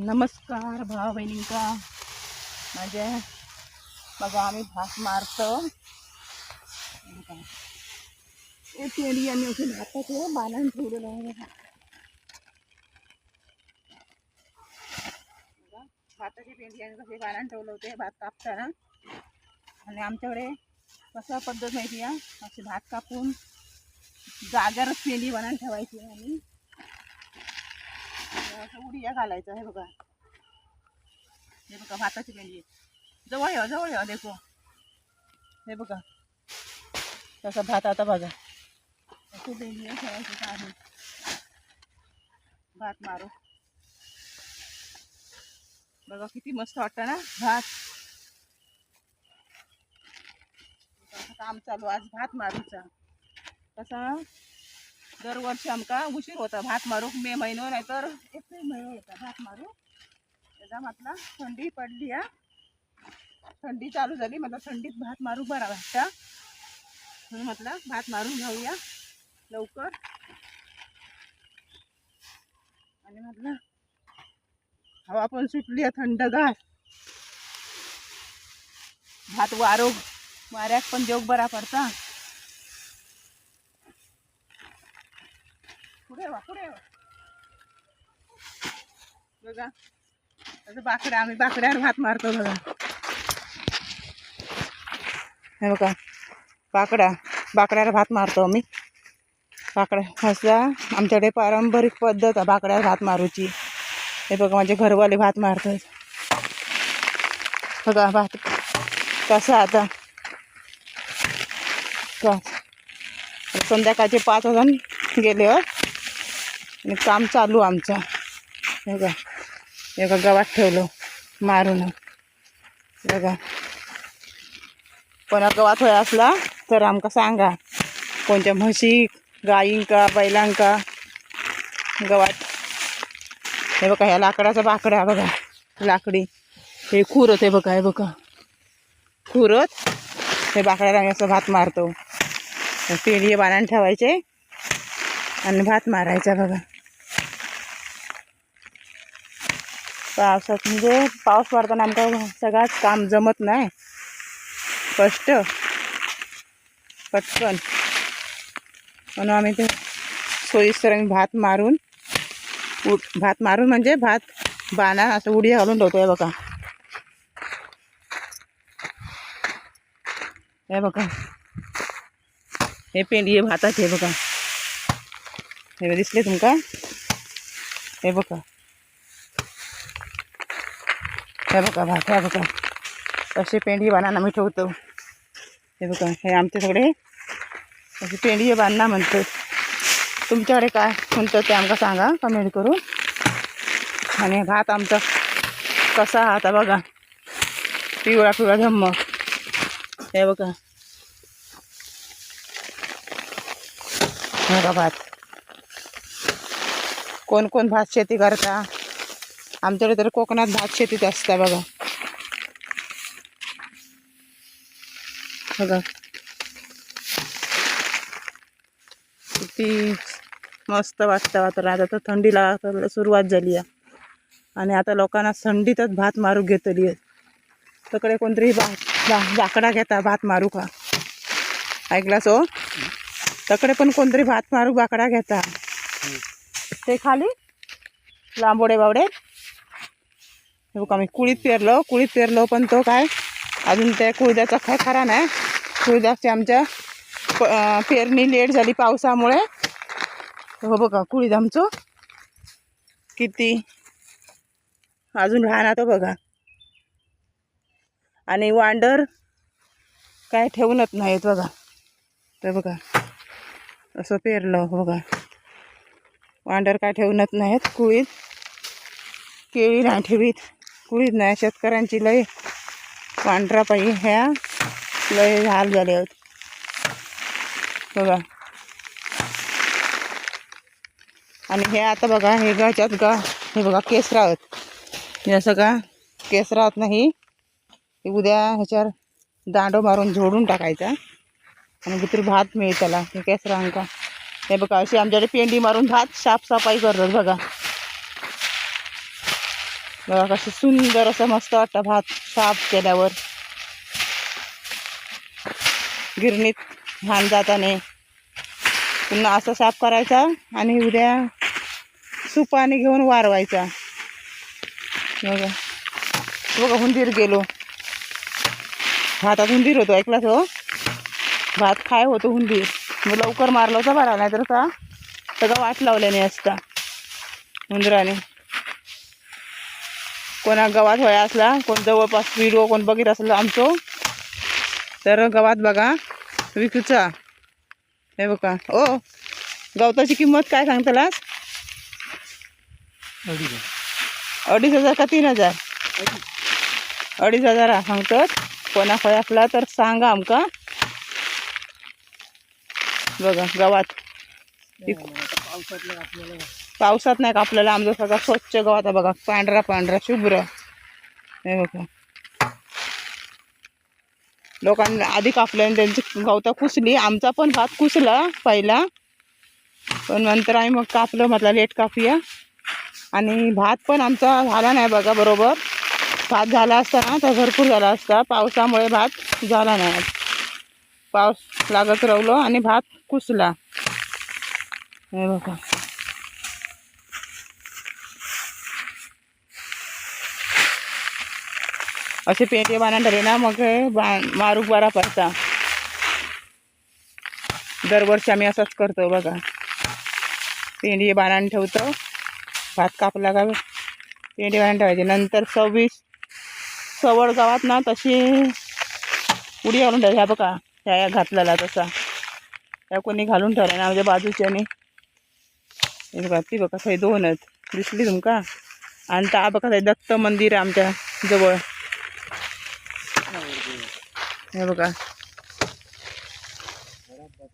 नमस्कार भाव बहिणींका माझ्या म्हणजे बघा आम्ही भात मारतो. बघा. हे आणि असे भाताचे बालान ठेवलेलं आहे भाताची पेंडी आणि कसे बालान ठेवलं होते भात कापताना. आणि आमच्याकडे कसा पद्धत माहिती आहे? असे भात कापून जाग्यावरच पेंडी बनवून ठेवायची आणि असं उडिया घालायचं हे बघा. हे बघा भाताची भेंडी जवळ या जवळ या देखो. हे बघा. तसा भात आता बघा. अशी भेंडी आहे आहे भात मारू. बघा किती मस्त वाटतं ना भात. काम चालू आज भात मारूचा. तसा दरवर्षी आमका उशीर होता भात मारूक मे महिनो नाहीतर एप्रिल महिनो होता भात मारू त्याचा म्हटला थंडी पडली हा. थंडी चालू झाली म्हटलं थंडीत भात मारू बरा वाटता. म्हणून म्हटलं भात मारून घेऊया लवकर. आणि म्हटलं हवा पण सुटली आहे थंडगार भात वारो वाऱ्यात पण देव बरा पडता. पुढे वा पुढे वा? बघा. बाकड्या आम्ही बाकड्यावर भात मारतो बघा. हे बघा बाकड्या बाकड्यावर भात मारतो आम्ही. बाकड्या असा आमच्याकडे पारंपरिक पद्धत आहे बाकड्यावर भात मारूची. हे बघा माझे घरवाले भात मारतात. बघा भात कसा आता. का संध्याकाळचे पाच वाजून गेले हो. आणि काम चालू आमचं. हे बघा. एका गावात गवात ठेवलं मारून. बघा. कोणा गवात होय असला तर आमका सांगा. कोणत्या म्हशी गायींका बैलांका गवात. हे बघा ह्या लाकडाचा बाकडा बघा. लाकडी. हे खुरत आहे बघा हे बघा. खुरत. हे बाकड्याला आम्ही असं भात मारतो. पेढी बाणान ठेवायचे. आणि भात मारायचा बघा. पावसात म्हणजे पाऊस पडताना आमका सगळाच काम जमत नाही. कष्ट पटकन. म्हणून आम्ही ते सोयीस्कर आम्ही भात मारून उड भात मारून म्हणजे भात बाणा असं उडी घालून ठेवतो आहे बघा. हे बघा. हे पेंडी हे भाताचे हे बघा. हे दिसले तुमका हे बघा. हे बघा हे बघा. असे पेंडी बांधणं आम्ही ठेवतो. हे बघा, हे आमचे सगळे. अशी म्हणतं. ते आमका सांगा कमेंट करून. आणि भात आमचा कसा हा आता बघा. पिवळा पिवळा धम्म. हे बघा. भात. कोण भात शेती करता? आमच्याकडे तर कोकणात भात शेतीत असता बघा. बघा. किती मस्त वाटतं वातावरण. आता तर थंडीला सुरुवात झाली आहे. आणि आता लोकांना थंडीतच भात मारू घेतली आहे. तकडे कोणतरी बा बा बाकडा घेता भात मारू का? ऐकलास हो? तकडे पण कोणतरी भात मारू बाकडा घेता. ते खाली? लांबोडे बावडे हे बघा मी कुळीत पेरलो कुळीत पेरलो पण तो काय अजून त्या कुळद्याचा काय खरा नाही. कुळद्याची आमच्या प- पेरणी लेट झाली पावसामुळे. हो बघा कुळीद आमचं किती अजून लहान तो बघा. आणि वांडर काय ठेवूनच नाहीत बघा. तर बघा असं पेरलं हो बघा. वांडर काय ठेवूनच नाहीत कुळीत. केळी नाही ठेवीत. कुळीत नाही शेतकऱ्यांची लय पांढरा पाई ह्या लय हाल झाले आहेत. बघा. आणि हे आता बघा हे गाच्यात गा हे बघा केसरा हे असं का केसरावत नाही हे. उद्या ह्याच्यावर दांडो मारून झोडून टाकायचा. आणि भीतर भात मिळेल त्याला हे केसरांका हे बघा अशी आमच्याकडे पेंडी मारून भात साफसफाई करतात बघा. बघा कसं सुंदर असं मस्त वाटतं भात साफ केल्यावर. गिरणीत घाण जाताने. पुन्हा असं साफ करायचा आणि उद्या सुपाने घेऊन वारवायचा. बघा बघा हुंदीर गेलो. भातात हुंदीर होतो ऐकला तो हो? भात खाय होतो हुंदीर मग लवकर मारला होता बरा नाही तर का सगळं वाट लावल्याने असता. उंदराने. कोणा गावात व्हाया असला कोण जवळपास व्हिडिओ कोण बघित असला आमचो. तर गावात बघा विकूचा. हे बघा. ओ गवताची किंमत काय सांगतलास अडीच हजार. का तीन हजार? अडीच हजार सांगतात कोणा खय असला तर सांगा आमका. बघा गावात. पावसात नाही का आपल्याला आमचं सगळा स्वच्छ गवत आहे बघा पांढरा पांढरा शुभ्र. हे बघा. लोकांना आधी कापलं त्यांची गवता कुसली. आमचा पण भात कुसला पहिला. पण नंतर आम्ही मग कापलं म्हटलं लेट कापूया. आणि भात पण आमचा झाला नाही बघा बरोबर. भात झाला असता ना तर भरपूर झाला असता. पावसामुळे भात झाला नाही पाऊस लागत राहिलो आणि भात कुसला. हे बघा. असे पेटे बांधून ठरले मग बा मारूक बरा पडता. दरवर्षी आम्ही असंच करतो बघा. पेंडी बांधून ठेवतो. भात कापला का? पेंडी बांधून ठेवायची. नंतर सव्वीस सवड गावात ना तशी उडी घालून ठेवा ह्या बघा ह्या घातलेला तसा. त्या कोणी घालून ठेवला ना म्हणजे बाजूच्याने बघा ती बघा थंय दोनच. दिसली तुमका? आणि ता बघा थंय दत्त मंदिर आमच्या जवळ. हे बघा.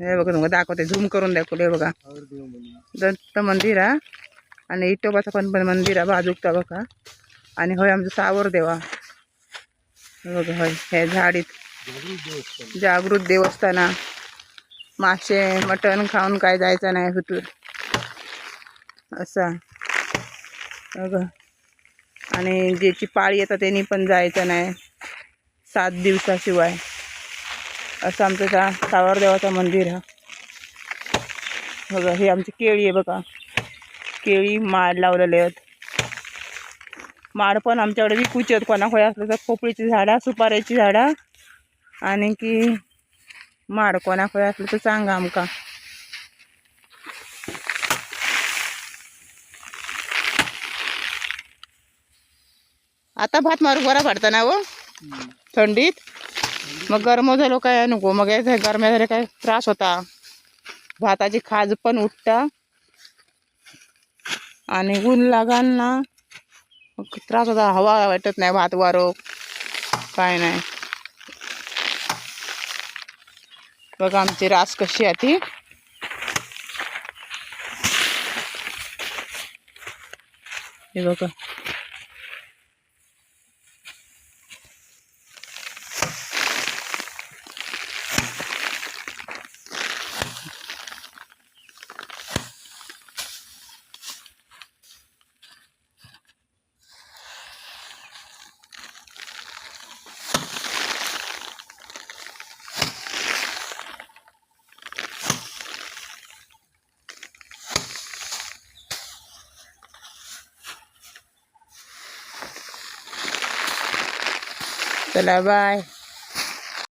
हे बघा तुम्हाला दाखवते. झूम करून दाखवले हे बघा. दत्त मंदिर आहे आणि इटोबाचं पण पण मंदिर आहे बाजूकता बघा. आणि होय आमचं सावर देवा बघा होय. हे झाडीत जागृत देवस्थाना मासे मटण खाऊन काय जायचं नाही हुतूर असा. बघा. आणि ज्याची पाळी येतात त्यांनी पण जायचं नाही. सात दिवसाशिवाय. असं आमचं त्या सावरदेवाचं मंदिर आहे. बघा हे आमची केळी आहे बघा. केळी माड लावलेले आहेत. माड पण आमच्याकडे विकूचे आहेत. कोणाकडे असलं तर पोपळीची झाडं सुपाऱ्याची झाडं. आणि की माड कोणाकडे असलं तर सांगा आमका. आता भात मारू बरा पडता ना व हो. थंडीत? मग गरम झालो काय? नको. मग गरम्या झाले काय त्रास होता. भाताची खाज पण उठता. आणि ऊन लागान ना मग त्रास होता. हवा वाटत नाही भात वारो. काय नाही. बघा आमची रास कशी आहे ती. हे बघा. चला बाय